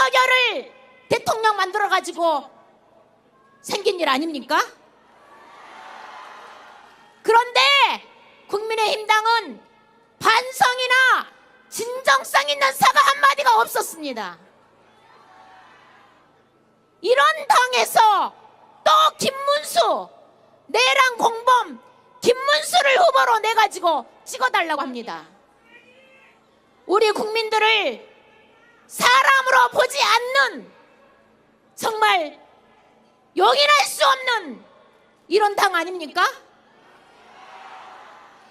윤석열을 대통령 만들어 가지고 생긴 일 아닙니까? 그런데 국민의힘당은 반성이나 진정성 있는 사과 한마디가 없었습니다. 이런 당에서 또 김문수, 내랑 공범 김문수를 후보로 내가지고 찍어달라고 합니다. 우리 국민들을 사람으로 보지 않는 정말 용인할 수 없는 이런 당 아닙니까?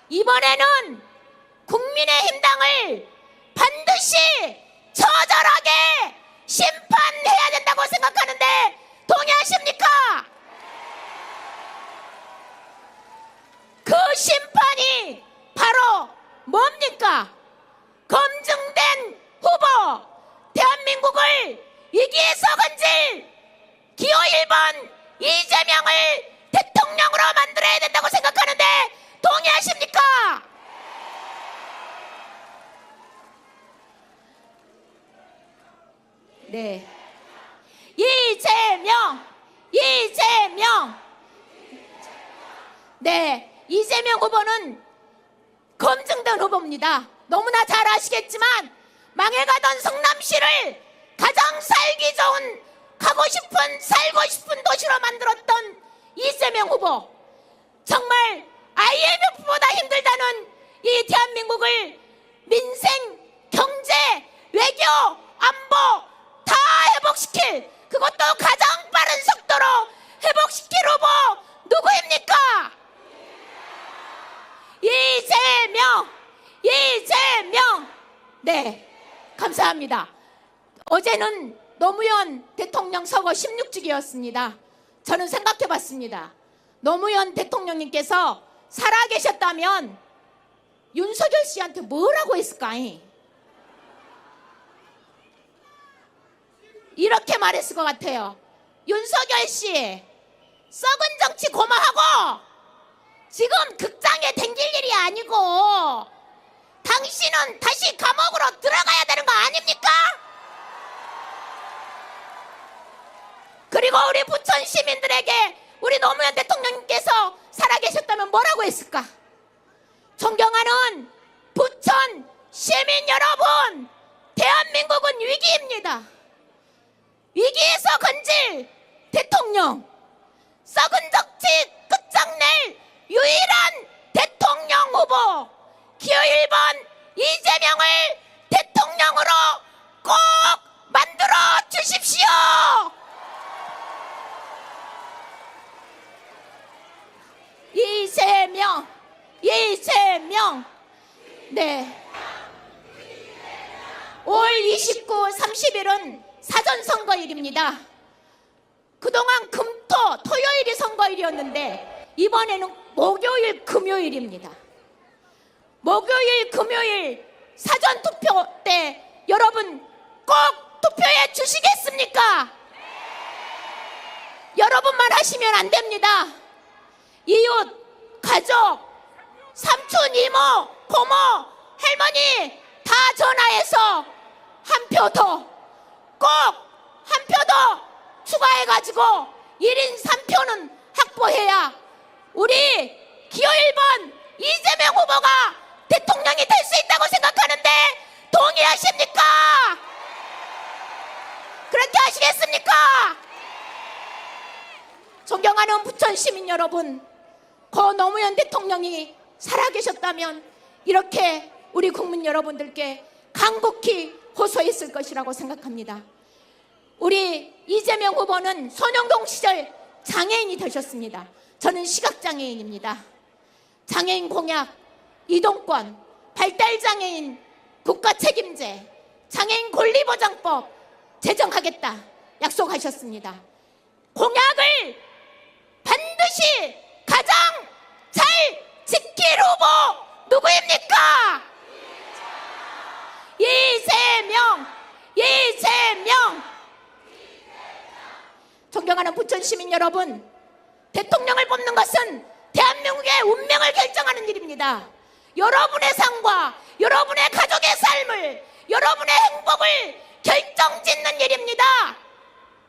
이번에는 국민의힘 당을 반드시 처절하게 심판해야 된다고 생각하는데 동의하십니까? 그 심판이 바로 뭡니까? 검증된 후보 대한민국을 위기에서 건질 기호 1번 이재명을 대통령으로 만들어야 된다고 생각하는데 동의하십니까? 네. 이재명! 이재명! 네. 이재명 후보는 검증된 후보입니다. 너무나 잘 아시겠지만 망해가던 성남시를 가장 살기 좋은 가고 싶은 살고 싶은 도시로 만들었던 이재명 후보 정말 IMF보다 힘들다는 이 대한민국을 민생, 경제, 외교, 안보 다 회복시킬 그것도 가장 빠른 속도로 회복시킬 후보 누구입니까? 이재명! 이재명! 네, 감사합니다. 어제는 노무현 대통령 서거 16주기였습니다. 저는 생각해 봤습니다. 노무현 대통령님께서 살아계셨다면 윤석열 씨한테 뭐라고 했을까이? 이렇게 말했을 것 같아요. 윤석열 씨, 썩은 정치 고마하고 지금 극장에 댕길 일이 아니고 당신은 다시 감옥으로 들어가야 되는 거 아닙니까? 그리고 우리 부천 시민들에게 우리 노무현 대통령님께서 살아계셨다면 뭐라고 했을까? 존경하는 부천 시민 여러분, 대한민국은 위기입니다. 위기에서 건질 대통령, 썩은 정치 끝장낼 유일한 대통령 후보 기호 1번 이재명을 대통령으로 꼭 만들어 주십시오. 이재명, 이재명. 네. 올 29, 30일은 사전 선거일입니다. 그동안 금토, 토요일이 선거일이었는데 이번에는 목요일, 금요일입니다. 목요일, 금요일 사전 투표 때 여러분 꼭 투표해 주시겠습니까? 여러분만 하시면 안 됩니다. 이웃, 가족, 삼촌, 이모, 고모, 할머니 다 전화해서 한 표 더, 꼭 한 표 더 추가해가지고 1인 3표는 확보해야 우리 기호 1번 이재명 후보가 대통령이 될 수 있다고 생각하는데 동의하십니까? 그렇게 하시겠습니까? 존경하는 부천 시민 여러분, 고 노무현 대통령이 살아계셨다면 이렇게 우리 국민 여러분들께 간곡히 호소했을 것이라고 생각합니다. 우리 이재명 후보는 손영동 시절 장애인이 되셨습니다. 저는 시각장애인입니다. 장애인 공약, 이동권, 발달장애인 국가 책임제, 장애인 권리보장법 제정하겠다 약속하셨습니다. 공약을 반드시 가장 잘 지킬 후보 누구입니까? 이재명, 이재명. 존경하는 부천 시민 여러분, 대통령을 뽑는 것은 대한민국의 운명을 결정하는 일입니다. 여러분의 삶과 여러분의 가족의 삶을, 여러분의 행복을 결정 짓는 일입니다.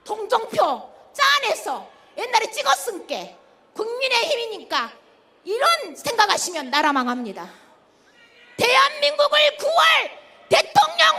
동정표 짠해서 옛날에 찍었은 게 국민의 힘이니까 이런 생각하시면 나라 망합니다. 대한민국을 구할 대통령